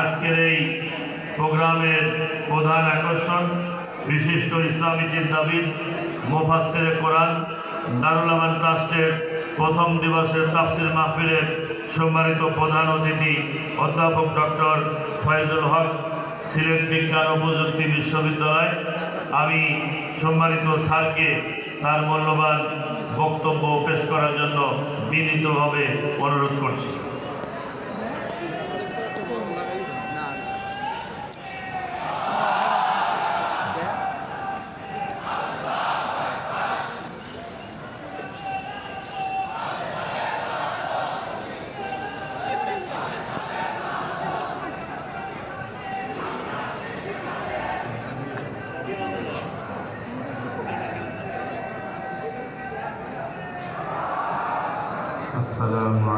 আজকের এই প্রোগ্রামের প্রধান আকর্ষণ, বিশিষ্ট ইসলামী চিন্তাবিদ মোফাসের কোরআন, দারুল আমান ট্রাস্টের প্রথম দিবসের তাফসির মাহফিলের সম্মানিত প্রধান অতিথি, অধ্যাপক ডক্টর ফয়জুল হক, সিলেট বিজ্ঞান ও প্রযুক্তি বিশ্ববিদ্যালয়। আমি সম্মানিত স্যারকে তার মূল্যবান বক্তব্য পেশ করার জন্য বিনীতভাবে অনুরোধ করছি।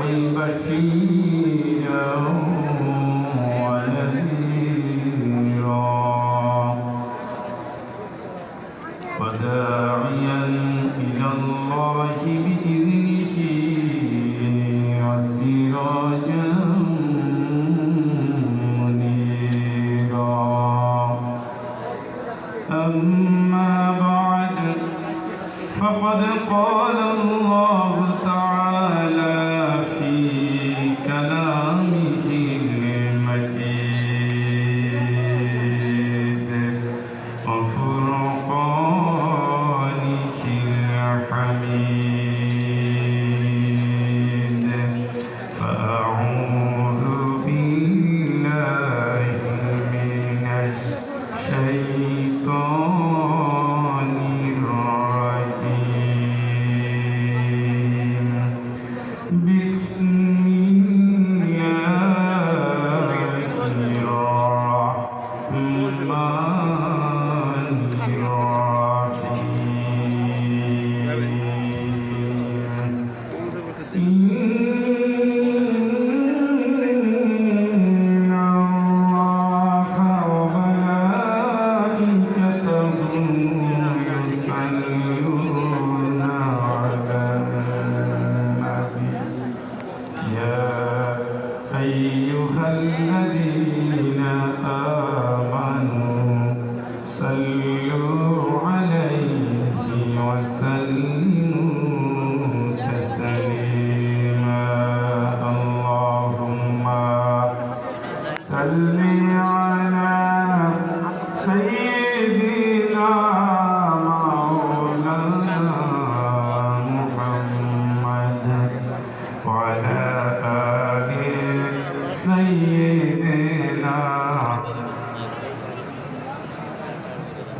Coimbaxi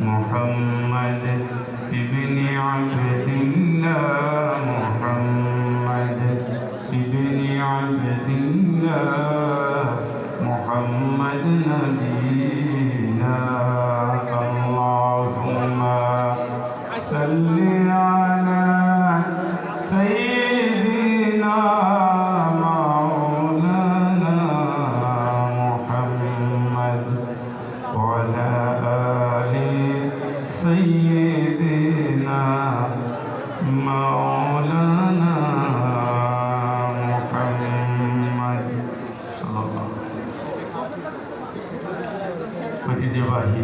محمد ابن عبد الله محمد ابن عبد الله محمد نبينا ঐতিহ্যবাহী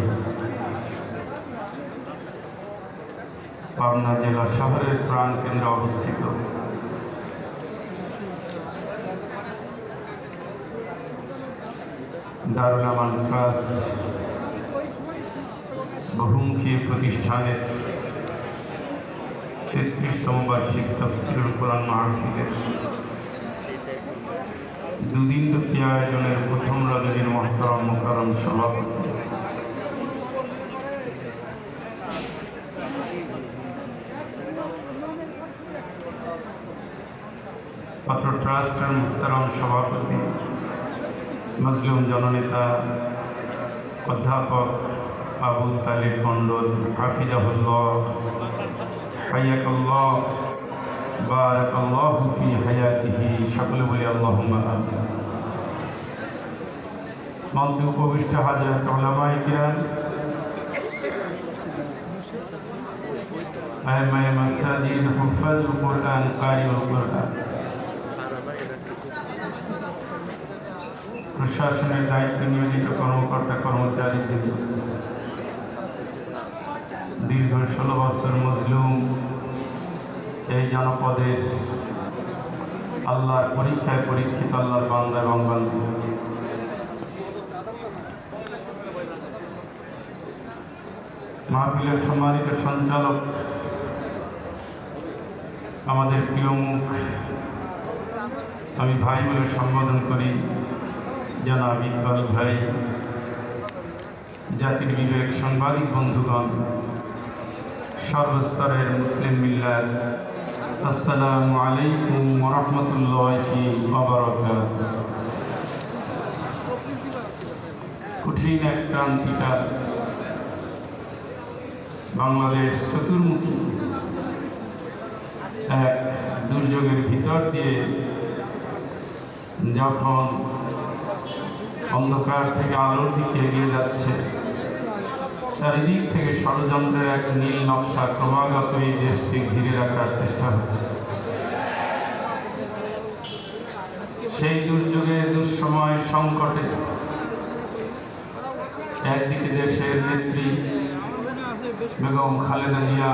পাবনা জেলা শহরের প্রাণ কেন্দ্রে অবস্থিত। দারুল আমান ট্রাস্ট বহুমুখী প্রতিষ্ঠানের তেত্রিশতম বার্ষিক তফসিলুল কোরআন মাহফিলের দুদিন ব্যাপী আয়োজনের প্রথম রজনীর মহতরম মোকারম সভাপতি। পাত্র ট্রাস্টের মোহতারাম সভাপতি মজলুম জননেতা, অধ্যাপক আবু তালিব মণ্ডল, হাফিজাহুল্লাহ হাইয়াকাল্লাহ বারাকাল্লাহু ফি হায়াতিহি, সকলে বলি আমিন। মঞ্চে উপবিষ্ট হাজরত ওলামায়ে কিরাম, আইমায়ে মাসাজিদ হুফাজুল কোরআন কারিউল কোরআন। প্রশাসনের দায়িত্বে নিয়োজিত কর্মকর্তা কর্মচারী দীর্ঘ ষোলো বছর মজলুম এই জনপদের আল্লাহর পরীক্ষায় পরীক্ষিত আল্লাহর বান্দা এবং বান্ধব মাহফিলের সম্মানিত সঞ্চালক, আমাদের প্রিয় মুখ, আমি ভাই বলে সম্বোধন করি। জনাব ইকবাল ভাই, জাতির বিবেক সাংবাদিক বন্ধুগণ, সর্বস্তরের মুসলিম মিল্লার আসসালামু আলাইকুম রহমতুল্লাহি কঠিন এক ক্রান্তিকাল। বাংলাদেশ চতুর্মুখী। এক দুর্যোগের ভিতর দিয়ে যখন অন্ধকার থেকে আলোর দিকে এগিয়ে যাচ্ছে। চারিদিক থেকে ষড়যন্ত্রের এক নীল নকশা ক্রমাগত এই দেশকে ঘিরে রাখার চেষ্টা হচ্ছে। সেই দুর্যোগে, দুঃসময় সংকটে একদিকে দেশের নেত্রী বেগম খালেদা জিয়া,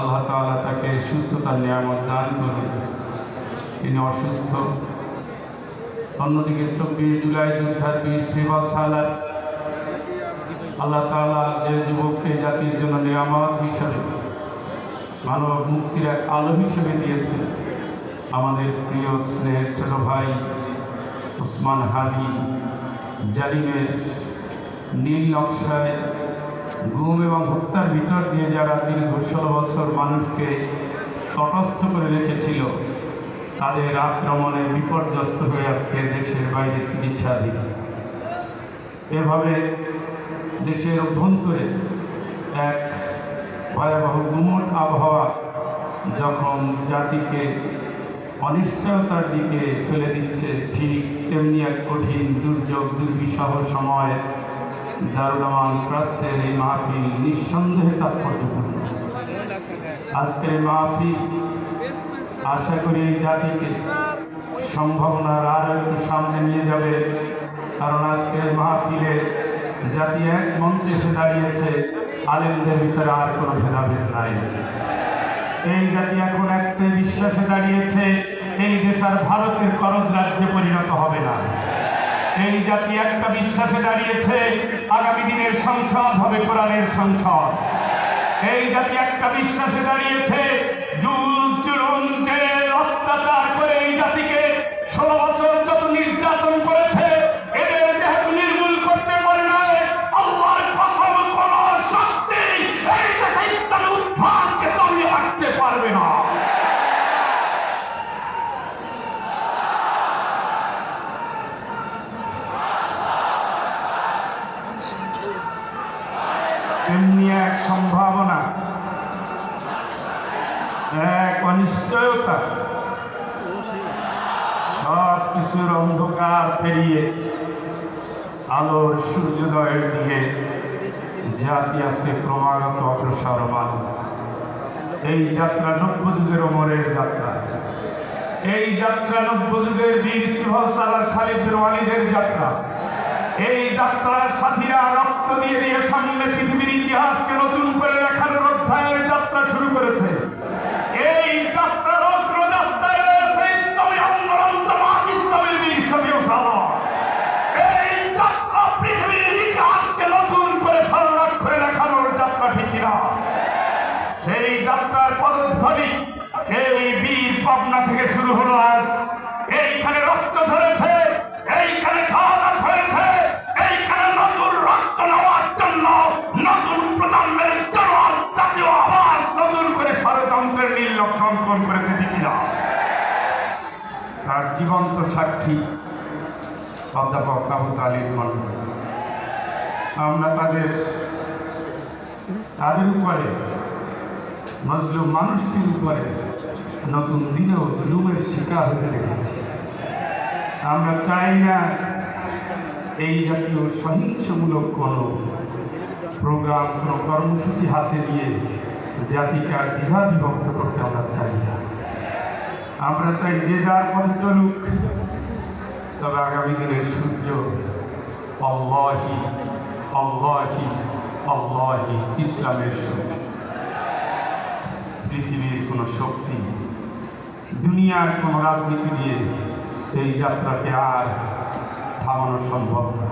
আল্লাহ তাকে সুস্থতার নিয়ামত দান করুন। তিনি অসুস্থ। অন্যদিকে চব্বিশ জুলাই যোদ্ধার বীর সেবা সালার আল্লাহ তাআলা যে যুবককে জাতির জন্য নিয়ামত হিসাবে, মানব মুক্তির এক আলো হিসেবে দিয়েছে আমাদের প্রিয় স্নেহের ছোট ভাই উসমান হাদি জালিমের নীল নকশায় গুম এবং হত্যার ভিতর দিয়ে যারা দীর্ঘ ষোলো বছর মানুষকে তটস্থ করে রেখেছিল তাদের আক্রমণে বিপর্যস্ত হয়ে আজকে দেশের বাইরে চিকিৎসাধীন এভাবে দেশের অভ্যন্তরে এক ভয়াবহ গুমট আবহাওয়া যখন জাতিকে অনিশ্চয়তার দিকে ফেলে দিচ্ছে, ঠিক তেমনি এক কঠিন, দুর্যোগ, দুর্বিষহ সময় দারুলামান ট্রাস্টের এই মাহফিল নিঃসন্দেহে তাৎপর্যপূর্ণ। আজকের মাহফিল আশা করি এই জাতিকে সম্ভাবনার আরও একটু সামনে নিয়ে যাবে। কারণ আজকের মাহফিলে জাতি এক মঞ্চে এসে দাঁড়িয়েছে, আলেমদের ভিতরে আর কোনো ভেদাভেদ নাই। এই জাতি এখন একটাই বিশ্বাসে দাঁড়িয়েছে, এই দেশ আর ভারতের করদ রাজ্যে পরিণত হবে না। সেই জাতি একটা বিশ্বাসে দাঁড়িয়েছে, আগামী দিনের সংসদ হবে কোরআনের সংসদ। এই জাতি একটা বিশ্বাসে দাঁড়িয়েছে, জেল অত্যাচার করে এই জাতিকে ষোলো বছর যত নির্যাতন করেছে সব অন্ধকার পেরিয়ে আলোর সূর্যোদয়ের দিকে জাতি আজকে ক্রমাগত অগ্রসরমান এই যাত্রা নব্য যুগের অমরের যাত্রা। এই যাত্রা নব্য যুগের বীর সিংহ সালার খালিদ ওয়ালিদের যাত্রা। এই যাত্রার সাথীরা রক্ত দিয়ে দিয়ে সামনে পৃথিবীর ইতিহাসকে নতুন সাক্ষী অধ্যাপক আবু তালিম মন্ডল আমরা তাদের তাদের উপরে, মজলুম মানুষটির উপরে নতুন দিনেও জুলুমের শিকার হতে দেখেছি। আমরা চাই না এই জাতীয় সহিংসমূলক কোনো প্রোগ্রাম, কোনো কর্মসূচি হাতে নিয়ে জাতিকে আর দ্বিধা বিভক্ত করতে আমরা চাই না। আমরা চাই যে যার পথে চলুক, তবে আগামী দিনের সূর্য অল্লাহি অল্লাহি অল্লাহি ইসলামের সূর্য। পৃথিবীর কোনো শক্তি, দুনিয়ার কোনো রাজনীতি দিয়ে এই যাত্রাকে আর থামানো সম্ভব না।